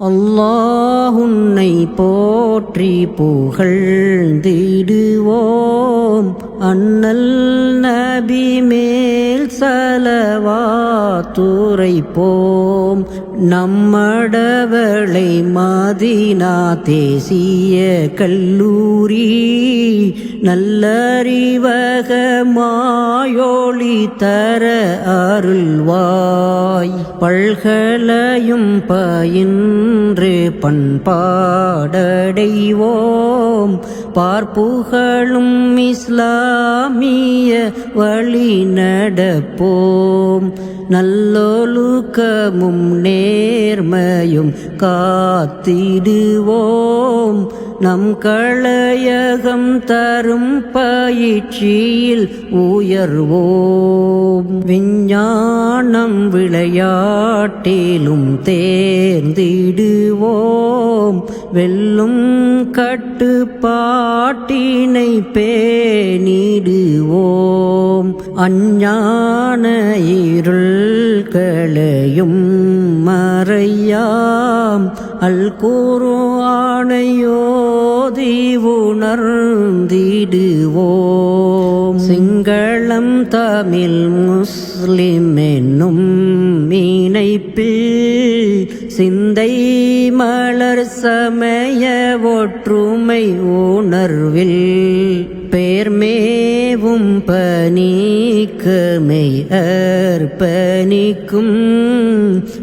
அல்லாஹுன்னை போற்றி புகழ்ந்திடுவோம். அண்ணல் நபி மேல் சலவா சலவாத்துரைப்போம் நம்மடவளை மாதினா தேசிய கல்லூரி நல்லறிவக மாயோளி தர அருள்வாய். பல்கலையும் பயின்று பண்பாடடைவோம். பார்ப்புகளும் இஸ்லாமிய வழி நடப்போம். நல்லொழுக்கமும் நே நேர்மையும் காத்திடுவோம். நம் களையகம் தரும் பயிற்சியில் உயர்வோம். விஞ்ஞானம் விளையாட்டிலும் தேர்ந்திடுவோம். வெல்லும் கட்டுப்பாட்டினை பேணிடுவோம். அஞ்ஞான இருள்களையும் மறையாம். அல் குர்ஆனையோதி உணர்ந்திடுவோம். சிங்களம் தமிழ் முஸ்லிம் என்னும் இணைப்பில் சிந்தை மலர் சமய ஒற்றுமை உணர்வில் பேர்மேவும் பனி பணிக்கமை அர்ப்பணிக்கும்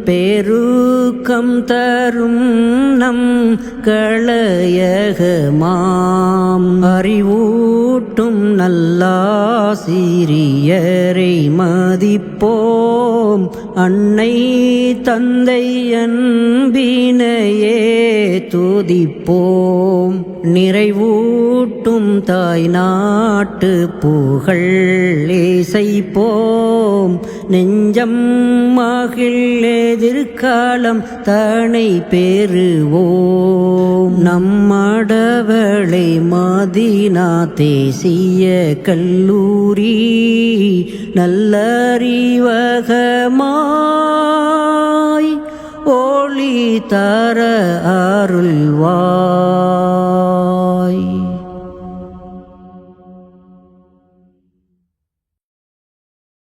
பெருக்கம் தரும் நம் களையகமாம் அறிவூட்டும் நல்லாசிரியரை மதிப்போம். அன்னை தந்தை அன்பினையே துதிப்போம். நிறைவூட்டும் தாய் நாட்டு புகழ் இசைப்போம் நெஞ்சம் மகிழ் எதிர்காலம் தனை பெறுவோம். நம்மடவளை மாதினா தேசிய கல்லூரி நல்லறிவகமா தர அருள்வாய்